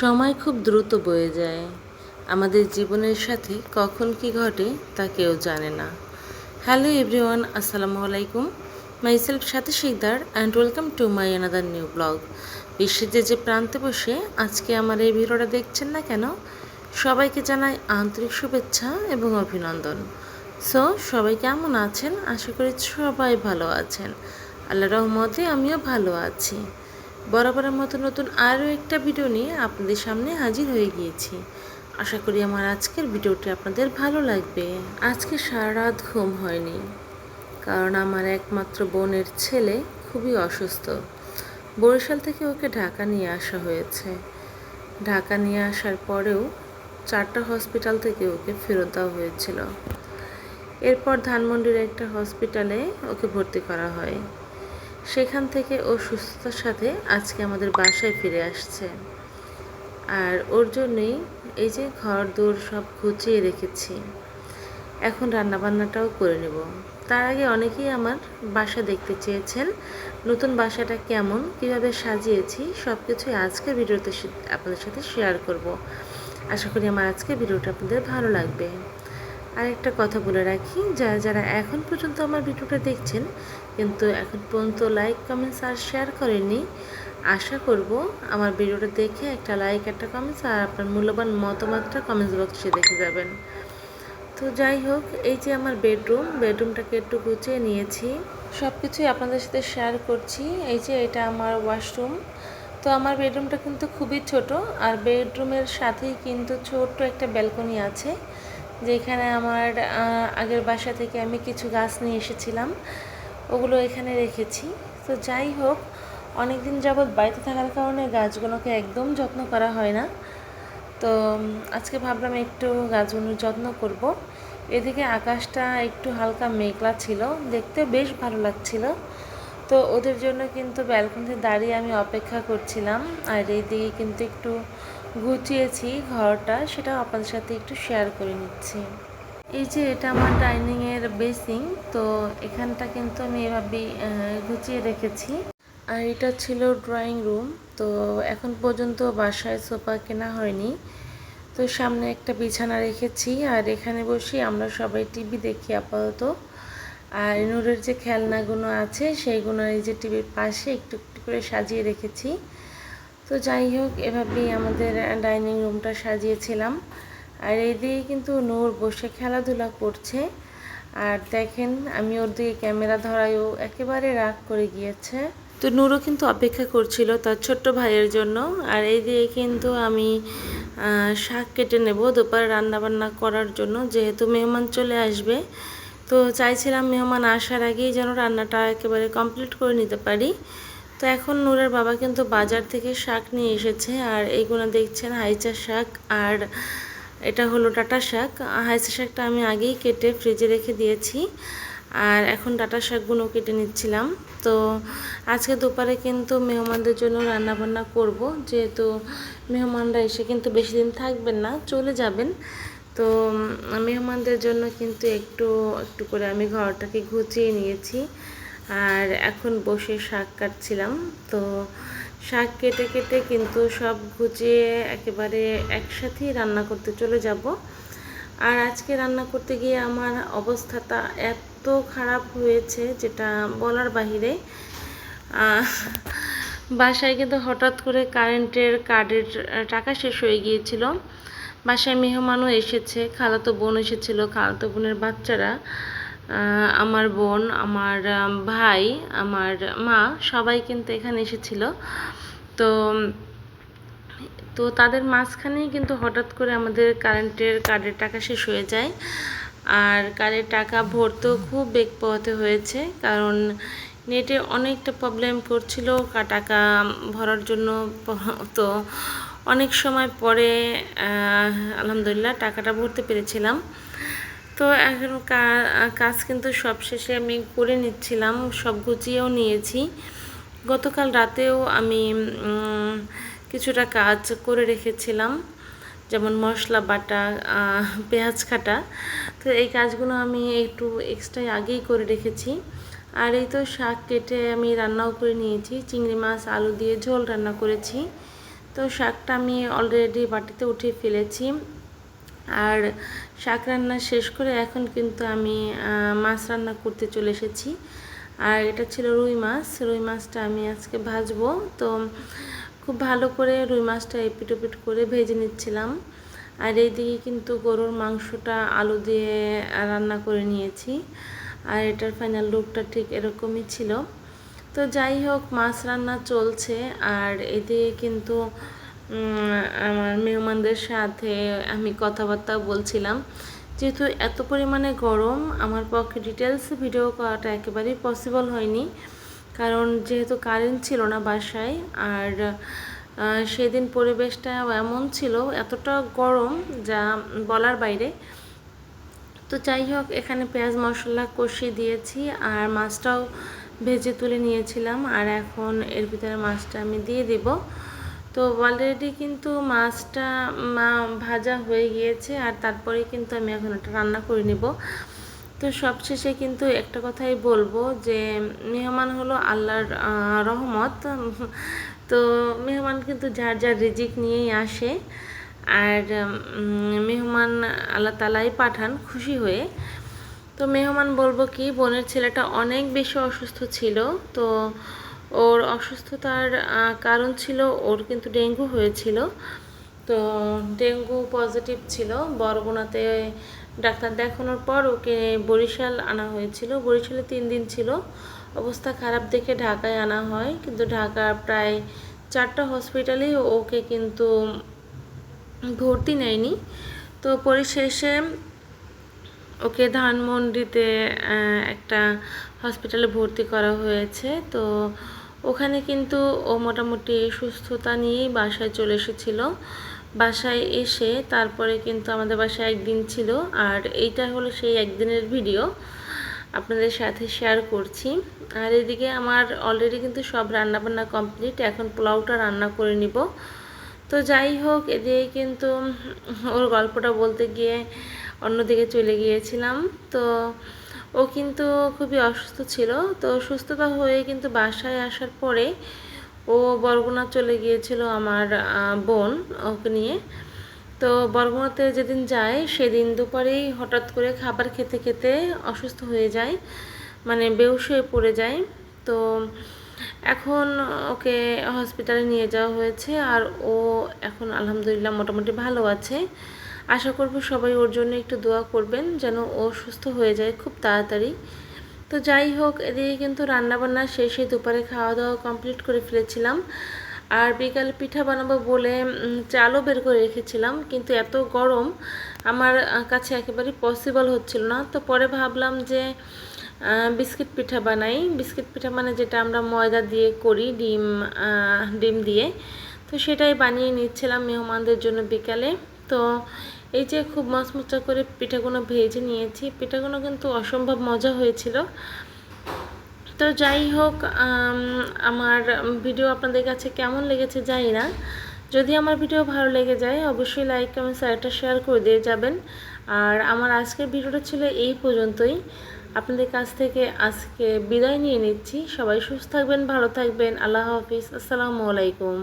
সময় খুব দ্রুত বয়ে যায়। আমাদের জীবনের সাথে কখন কি ঘটে তা কেউ জানে না। হ্যালো এভরিওয়ান, আসসালামু আলাইকুম। মাইসেলফ সাথে Sikdar and welcome to my another new blog. বিশ্বের যে যে প্রান্তে বসে আজকে আমার এই ভিডিওটা দেখছেন না কেন, সবাইকে জানাই আন্তরিক শুভেচ্ছা এবং অভিনন্দন। সো, সবাই কেমন আছেন? আশা করি সবাই ভালো আছেন। আল্লাহ রহমতে আমিও ভালো আছি। বরাবরের মতো নতুন আরও একটা ভিডিও নিয়ে আপনাদের সামনে হাজির হয়ে গিয়েছি। আশা করি আমার আজকের ভিডিওটি আপনাদের ভালো লাগবে। আজকে সারা রাত ঘুম হয়নি, কারণ আমার একমাত্র বোনের ছেলে খুবই অসুস্থ। বরিশাল থেকে ওকে ঢাকা নিয়ে আসা হয়েছে। ঢাকা নিয়ে আসার পরেও চারটা হসপিটাল থেকে ওকে ফেরত দেওয়া হয়েছিল। এরপর ধানমন্ডির একটা হসপিটালে ওকে ভর্তি করা হয়। সেখান থেকে ও সুস্থতার সাথে আজকে আমাদের বাসায় ফিরে আসছে। আর ওর জন্যই এই যে ঘর দৌড় সব গুছিয়ে রেখেছি। এখন রান্নাবান্নাটাও করে নেব। তার আগে অনেকেই আমার বাসা দেখতে চেয়েছেন, নতুন বাসাটা কেমন, কীভাবে সাজিয়েছি সব কিছুই আজকে ভিডিওতে আপনাদের সাথে শেয়ার করব। আশা করি আমার আজকে ভিডিওটা আপনাদের ভালো লাগবে। আর একটা কথা বলে রাখি, যারা যারা এখন পর্যন্ত আমার ভিডিওটা দেখছেন, কিন্তু এখন পর্যন্ত লাইক কমেন্টস আর শেয়ার করেনি আশা করব আমার ভিডিওটা দেখে একটা লাইক একটা কমেন্টস আর আপনার মূল্যবান মতামতটা কমেন্টস বক্সে দেখে যাবেন। তো যাই হোক, এই যে আমার বেডরুম বেডরুমটাকে একটু গুছিয়ে নিয়েছি। সব কিছুই আপনাদের সাথে শেয়ার করছি। এই যে এটা আমার ওয়াশরুম তো আমার বেডরুমটা কিন্তু খুবই ছোট, আর বেডরুমের সাথেই কিন্তু ছোট্ট একটা ব্যালকনি আছে। যেখানে আমার আগের বাসা থেকে আমি কিছু গাছ নিয়ে এসেছিলাম, ওগুলো এখানে রেখেছি। তো যাই হোক অনেক দিন যাবৎ বাড়িতে থাকার কারণে গাছগুলোকে একদম যত্ন করা হয় না। তো, আজকে ভাবলাম একটু গাছগুলোর যত্ন করব। এদিকে আকাশটা একটু হালকা মেঘলা ছিল, দেখতে বেশ ভালো লাগছিল। তো ওদের জন্য কিন্তু ব্যালকনিতে দাঁড়িয়ে আমি অপেক্ষা করছিলাম, আর এইদিকে কিন্তু একটু গুছিয়েছি ঘরটা সেটাও আপনাদের সাথে একটু শেয়ার করে নিচ্ছি। এই যে এটা আমার ডাইনিংয়ের বেসিং তো এখানটা কিন্তু আমি এভাবেই গুছিয়ে রেখেছি। আর এটা ছিল ড্রয়িং রুম তো এখন পর্যন্ত বাসায় সোফা কেনা হয়নি। তো সামনে একটা বিছানা রেখেছি, আর এখানে বসে আমরা সবাই টিভি দেখি আপাতত। আর নূরের যে খেলনাগুলো আছে সেইগুলো এই যে টিভির পাশে একটু একটু করে সাজিয়ে রেখেছি। তো যাই হোক, এভাবেই আমাদের ডাইনিং রুমটা সাজিয়েছিলাম। আর এই দিকে কিন্তু নূর বসে খেলাধুলা করছে। আর দেখেন, আমি ওর দিকে ক্যামেরা ধরায়ও একেবারে রাগ করে গিয়েছে। তো নূরও কিন্তু অপেক্ষা করছিল তার ছোট্ট ভাইয়ের জন্য। আর এই দিয়ে কিন্তু আমি শাক কেটে নেব দুপুরে রান্নাবান্না করার জন্য, যেহেতু মেহমান চলে আসবে। তো চাইছিলাম মেহমান আসার আগেই যেন রান্নাটা একেবারে কমপ্লিট করে নিতে পারি। তো এখন নূরের বাবা কিন্তু বাজার থেকে শাক নিয়ে এসেছে আর এইগুলো দেখছেন হাইচা শাক আর এটা হলো ডাটা শাক। হাইচা শাকটা আমি আগেই কেটে ফ্রিজে রেখে দিয়েছি আর এখন ডাটা শাকগুলো কেটে নিচ্ছিলাম। তো আজকে দুপুরে কিন্তু মেহমানদের জন্য রান্না বান্না করব। যেহেতু মেহমানরা এসে কিন্তু বেশি দিন থাকবেন না, চলে যাবেন। তো মেহমানদের জন্য কিন্তু একটু একটু করে আমি ঘরটাকে গুছিয়ে নিয়েছি। আর এখন বসে শাক কাটছিলাম। তো শাক কেটে কেটে কিন্তু সব গুছিয়ে একেবারে একসাথেই রান্না করতে চলে যাব। আর আজকে রান্না করতে গিয়ে আমার অবস্থাটা এত খারাপ হয়েছে যেটা বলার বাহিরে। বাসায় কিন্তু হঠাৎ করে কারেন্টের কার্ডের টাকা শেষ হয়ে গিয়েছিল। বাসায় মেহমানও এসেছে, খালাতো বোন এসেছিল, খালাতো বোনের বাচ্চারা। আমার বোন, আমার ভাই, আমার মা সবাই কিন্তু এখানে এসেছিল। তো তো তাদের মাঝখানেই কিন্তু হঠাৎ করে আমাদের কারেন্টের কার্ডের টাকা শেষ হয়ে যায়। আর কার্ডের টাকা ভরতেও খুব বেগ পোহাতে হয়েছে, কারণ নেটে অনেকটা প্রবলেম করছিল টাকা ভরার জন্য। তো অনেক সময় পরে আলহামদুলিল্লাহ টাকাটা ভরতে পেরেছিলাম। তো এখন কাজ কিন্তু সব শেষে আমি করে নিচ্ছিলাম, সব গুছিয়েও নিয়েছি। গতকাল রাতেও আমি কিছুটা কাজ করে রেখেছিলাম, যেমন মশলা, বাটা পেঁয়াজ কাটা। তো এই কাজগুলো আমি একটু এক্সট্রা আগেই করে রেখেছি। আর এই তো শাক কেটে আমি রান্নাও করে নিয়েছি, চিংড়ি মাছ, আলু দিয়ে ঝোল রান্না করেছি। তো শাকটা আমি অলরেডি বাটিতে উঠিয়ে ফেলেছি। আর শাক রান্না শেষ করে এখন কিন্তু আমি মাছ রান্না করতে চলে এসেছি। আর এটা ছিল রুই মাছ। রুই মাছটা আমি আজকে ভাজবো। তো খুব ভালো করে রুই মাছটা এপিট ওপিট করে ভেজে নিচ্ছিলাম। আর এইদিকে কিন্তু গরুর মাংসটা আলু দিয়ে রান্না করে নিয়েছি। আর এটার ফাইনাল লুকটা ঠিক এরকমই ছিল। তো যাই হোক, মাছ রান্না চলছে। আর এদিকে কিন্তু আমার মেহমানদের সাথে আমি কথাবার্তা বলছিলাম। যেহেতু এত পরিমাণে গরম, আমার পক্ষে ডিটেলস ভিডিও করাটা একেবারেই পসিবল হয়নি। কারণ যেহেতু কারেন্ট ছিল না বাসায়, আর সেদিন পরিবেশটা এমন ছিল, এতটা গরম যা বলার বাইরে। তো যাই হোক, এখানে পেঁয়াজ মশলা কষিয়ে দিয়েছি, আর মাছটাও ভেজে তুলে নিয়েছিলাম, আর এখন এর ভিতরে মাছটা আমি দিয়ে দিব। তো অলরেডি কিন্তু মাছটা, মা ভাজা হয়ে গিয়েছে আর তারপরে কিন্তু আমি এখন এটা রান্না করে নিব। তো সবশেষে কিন্তু একটা কথাই বলব যে, মেহমান হলো আল্লাহর রহমত। তো মেহমান কিন্তু যার যার রিজিক নিয়েই আসে। আর মেহমান আল্লাহ তালাই পাঠান খুশি হয়ে। তো মেহমান বলব কি, বোনের ছেলেটা অনেক বেশি অসুস্থ ছিল। তো ওর অসুস্থতার কারণ ছিল, ওর কিন্তু ডেঙ্গু হয়েছিল। তো ডেঙ্গু পজিটিভ ছিল। বরগুনাতে ডাক্তার দেখানোর পর ওকে বরিশাল আনা হয়েছিল। বরিশালে তিন দিন ছিল। অবস্থা খারাপ দেখে ঢাকায় আনা হয়। কিন্তু ঢাকার প্রায় চারটা হসপিটালেই ওকে কিন্তু ভর্তি নেয়নি। তো পরিশেষে ওকে ধানমন্ডিতে একটা হসপিটালে ভর্তি করা হয়েছে। তো ওখানে কিন্তু ও মোটামুটি সুস্থতা নিয়েই বাসায় চলে এসেছিল। বাসায় এসে তারপরে কিন্তু আমাদের বাসায় একদিন ছিল, আর এইটা হলো সেই একদিনের ভিডিও। আপনাদের সাথে শেয়ার করছি। আর এদিকে আমার অলরেডি কিন্তু সব রান্নাবান্না কমপ্লিট এখন পোলাওটা রান্না করে নিব। তো যাই হোক, এদিকে কিন্তু ওর গল্পটা বলতে গিয়ে অন্যদিকে চলে গিয়েছিলাম। তো ও কিন্তু খুবই অসুস্থ ছিল। তো সুস্থতা হয়ে কিন্তু বাসায় আসার পরে ও বরগুনা চলে গিয়েছিল আমার বোন ওকে নিয়ে। তো বরগুনাতে যেদিন যায় সেদিন দুপুরেই হঠাৎ করে খাবার খেতে খেতে অসুস্থ হয়ে যায় মানে বেউস হয়ে পড়ে যায়। তো এখন ওকে হসপিটালে নিয়ে যাওয়া হয়েছে আর ও এখন আলহামদুলিল্লাহ মোটামুটি ভালো আছে। আশা করব সবাই ওর জন্য একটু দোয়া করবেন যেন ও সুস্থ হয়ে যায় খুব তাড়াতাড়ি। তো যাই হোক, এদিকে কিন্তু রান্নাবান্না শেষে দুপুরে খাওয়া দাওয়া কমপ্লিট করে ফেলেছিলাম। আর বিকালে পিঠা বানাবো বলে চালও বের করে রেখেছিলাম, কিন্তু এত গরম আমার কাছে একেবারে পসিবল হচ্ছিল না। তো পরে ভাবলাম যে বিস্কিট পিঠা বানাই। বিস্কিট পিঠা মানে যেটা আমরা ময়দা দিয়ে করি, ডিম ডিম দিয়ে। তো সেটাই বানিয়ে নিচ্ছিলাম মেহমানদের জন্য বিকালে। তো এই যে খুব মচমচা করে পিঠাগুলো ভেজে নিয়েছি। পিঠাগুলো কিন্তু অসম্ভব মজা হয়েছিল। তো যাই হোক আমার ভিডিও আপনাদের কাছে কেমন লেগেছে জানি না। যদি আমার ভিডিও ভালো লেগে যায়, অবশ্যই লাইক, কমেন্ট সাইটটা শেয়ার করে দিয়ে যাবেন। আর আমার আজকের ভিডিওটা ছিল এই পর্যন্তই। আপনাদের কাছ থেকে আজকে বিদায় নিয়ে নিচ্ছি। সবাই সুস্থ থাকবেন, ভালো থাকবেন। আল্লাহ হাফিজ। আসসালামু আলাইকুম।